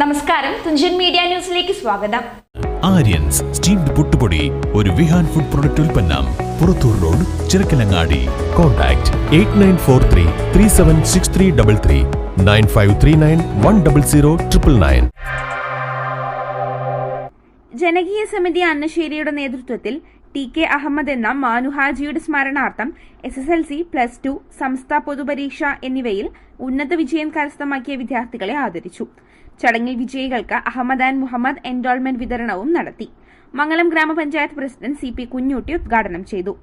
നമസ്കാരം. തുഞ്ചൻ മീഡിയ ന്യൂസിലേക്ക് സ്വാഗതം. ആര്യൻസ് സ്റ്റീംഡ് പുട്ടുപൊടി ഒരു വിഹാൻ ഫുഡ് പ്രൊഡക്റ്റ് ഉൽപ്പന്നം Purathur road Chirakkalangadi. Contact eight nine four three three seven six three double three nine five three nine one double zero triple nine. ജനകീയ സമിതി അന്നശ്ശേരിയുടെ നേതൃത്വത്തിൽ ടി കെ അഹമ്മദ് എന്ന മാനുഹാജിയുടെ സ്മരണാർത്ഥം S S L C plus two സംസ്ഥാന പൊതുപരീക്ഷ എന്നിവയിൽ ഉന്നത വിജയം കരസ്ഥമാക്കിയ വിദ്യാർത്ഥികളെ ആദരിച്ചു. ചടങ്ങിൽ വിജയികൾക്ക് അഹമ്മദ് ആൻഡ് മുഹമ്മദ് എൻറോൾമെന്റ് വിതരണവും നടത്തി. മംഗലം ഗ്രാമപഞ്ചായത്ത് പ്രസിഡന്റ് സി പി കുഞ്ഞൂട്ടി ഉദ്ഘാടനം ചെയ്തു.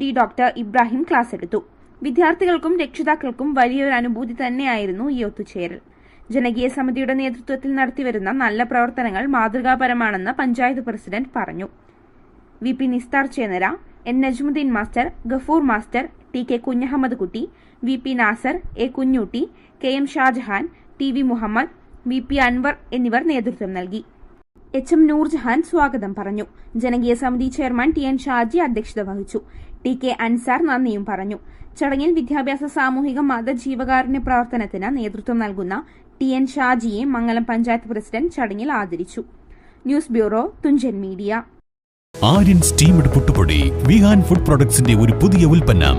ഡി ഡോക്ടർ ഇബ്രാഹിം ക്ലാസ് എടുത്തു. വിദ്യാർത്ഥികൾക്കും രക്ഷിതാക്കൾക്കും വലിയൊരു അനുഭൂതി തന്നെയായിരുന്നു ഈ ഒത്തുചേരൽ. ജനകീയ സമിതിയുടെ നേതൃത്വത്തിൽ നടത്തിവരുന്ന നല്ല പ്രവർത്തനങ്ങൾ മാതൃകാപരമാണെന്ന് പഞ്ചായത്ത് പ്രസിഡന്റ് പറഞ്ഞു. V P Nisthar Chenara N Najmuddeen master Gafoor master T K Kunjahammed Kutty V P Nasar A Kunjutty K M Shajahan T V Muhammed V P Anvar എന്നിവർ നേതൃത്വം നൽകി. എച്ച് എം നൂർജഹാൻ സ്വാഗതം പറഞ്ഞു. ജനകീയ സമിതി ചെയർമാൻ ടി എൻ ഷാജി അധ്യക്ഷത വഹിച്ചു. T K Ansar നന്ദിയും പറഞ്ഞു. ചടങ്ങിൽ വിദ്യാഭ്യാസ സാമൂഹിക മത ജീവകാരുണ്യ പ്രവർത്തനത്തിന് നേതൃത്വം നൽകുന്ന ടി എൻ ഷാജിയെ മംഗലം പഞ്ചായത്ത് പ്രസിഡന്റ് ചടങ്ങിൽ ആദരിച്ചു. News bureau Thunchan media. Aryan steamed പുട്ടുപൊടി വിഹാൻ ഫുഡ് പ്രൊഡക്ട്സിന്റെ ഒരു പുതിയ ഉൽപ്പന്നം